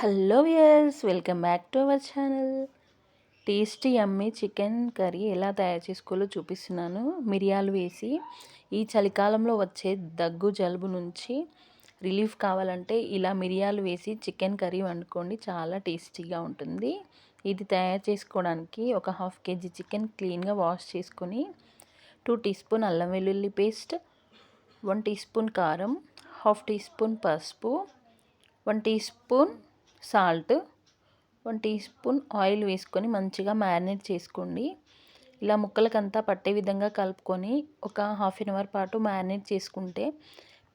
Hello viewers welcome back to our channel. Tasty అమ్మి chicken curry ఎలా తయారు చేసుకోవాలో చూపిస్తున్నాను. మిరియాలు వేసి ఈ చలికాలంలో వచ్చే దగ్గు జలుబు నుంచి రిలీఫ్ కావాలంటే ఇలా మిరియాలు వేసి చికెన్ కర్రీ వండుకోండి. చాలా టేస్టీగా ఉంటుంది. ఇది తయారు చేసుకోవడానికి ఒక హాఫ్ కేజీ చికెన్ క్లీన్గా వాష్ చేసుకొని టూ టీ స్పూన్ అల్లం వెల్లుల్లి పేస్ట్ వన్ టీ స్పూన్ కారం హాఫ్ టీ స్పూన్ పసుపు one teaspoon salt one teaspoon oil వేసుకొని మంచిగా మ్యారినేట్ చేసుకోండి. ఇలా ముక్కలకంతా పట్టే విధంగా కలుపుకొని ఒక హాఫ్ అన్ అవర్ పాటు మ్యారినేట్ చేసుకుంటే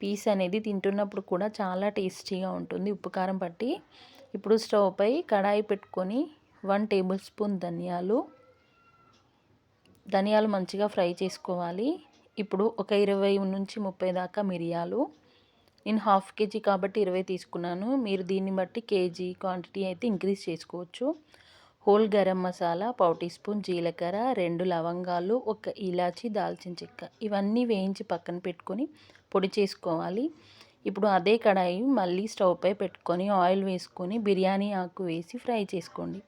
పీస్ అనేది తింటున్నప్పుడు కూడా చాలా టేస్టీగా ఉంటుంది ఉప్పు కారం పట్టి. ఇప్పుడు స్టవ్ పై కడాయి పెట్టుకొని వన్ టేబుల్ స్పూన్ ధనియాలు. ధనియాలు మంచిగా ఫ్రై చేసుకోవాలి. ఇప్పుడు ఒక ఇరవై నుంచి ముప్పై దాకా మిరియాలు. నేను హాఫ్ కేజీ కాబట్టి ఇరవై తీసుకున్నాను. మీరు దీన్ని బట్టి కేజీ క్వాంటిటీ అయితే ఇంక్రీజ్ చేసుకోవచ్చు. హోల్ గరం మసాలా పావు టీ స్పూన్ జీలకర్ర రెండు లవంగాలు ఒక ఇలాచి దాల్చిన చెక్క. ఇవన్నీ వేయించి పక్కన పెట్టుకొని పొడి చేసుకోవాలి. ఇప్పుడు అదే కడాయి మళ్ళీ స్టవ్ పై పెట్టుకొని ఆయిల్ వేసుకొని బిర్యానీ ఆకు వేసి ఫ్రై చేసుకోండి.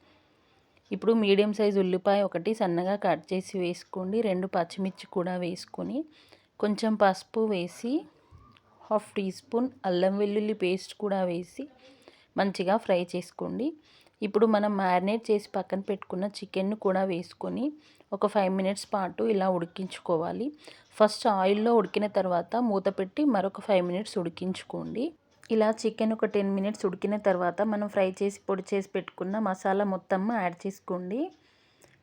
ఇప్పుడు మీడియం సైజ్ ఉల్లిపాయ ఒకటి సన్నగా కట్ చేసి వేసుకోండి. రెండు పచ్చిమిర్చి కూడా వేసుకొని కొంచెం పసుపు వేసి హాఫ్ టీ స్పూన్ అల్లం వెల్లుల్లి పేస్ట్ కూడా వేసి మంచిగా ఫ్రై చేసుకోండి. ఇప్పుడు మనం మ్యారినేట్ చేసి పక్కన పెట్టుకున్న చికెన్ను కూడా వేసుకొని ఒక ఫైవ్ మినిట్స్ పాటు ఇలా ఉడికించుకోవాలి. ఫస్ట్ ఆయిల్లో ఉడికిన తర్వాత మూత పెట్టి మరొక ఫైవ్ మినిట్స్ ఉడికించుకోండి. ఇలా చికెన్ ఒక టెన్ మినిట్స్ ఉడికిన తర్వాత మనం ఫ్రై చేసి పొడి చేసి పెట్టుకున్న మసాలా మొత్తం యాడ్ చేసుకోండి.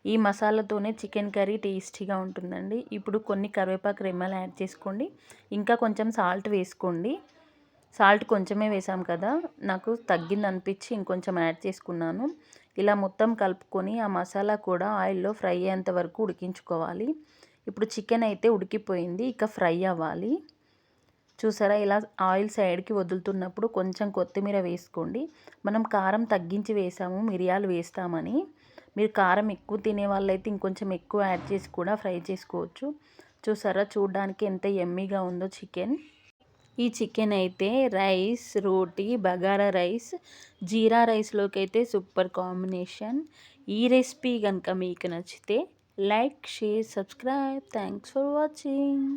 ఈ మసాలాతోనే చికెన్ కర్రీ టేస్టీగా ఉంటుందండి. ఇప్పుడు కొన్ని కరివేపాకు రెమ్మలు యాడ్ చేసుకోండి. ఇంకా కొంచెం సాల్ట్ వేసుకోండి. సాల్ట్ కొంచెమే వేసాం కదా. నాకు తగ్గింది అనిపించి ఇంకొంచెం యాడ్ చేసుకున్నాను. ఇలా మొత్తం కలుపుకొని ఆ మసాలా కూడా ఆయిల్లో ఫ్రై అయ్యేంత వరకు ఉడికించుకోవాలి. ఇప్పుడు చికెన్ అయితే ఉడికిపోయింది. ఇక ఫ్రై అవ్వాలి. చూసారా? ఇలా ఆయిల్ సైడ్కి వదులుతున్నప్పుడు కొంచెం కొత్తిమీర వేసుకోండి. మనం కారం తగ్గించి వేసాము మిరియాలు వేస్తామని. మీరు కారం ఎక్కువ తినే వాళ్ళైతే ఇంకొంచెం ఎక్కువ యాడ్ చేసి కూడా ఫ్రై చేసుకోవచ్చు. చూసారా? చూడడానికి ఎంత ఎమ్మీగా ఉందో చికెన్. ఈ చికెన్ అయితే రైస్ రోటీ బగారా రైస్ జీరా రైస్లోకి అయితే సూపర్ కాంబినేషన్. ఈ రెసిపీ కనుక మీకు నచ్చితే like share subscribe. Thanks for watching.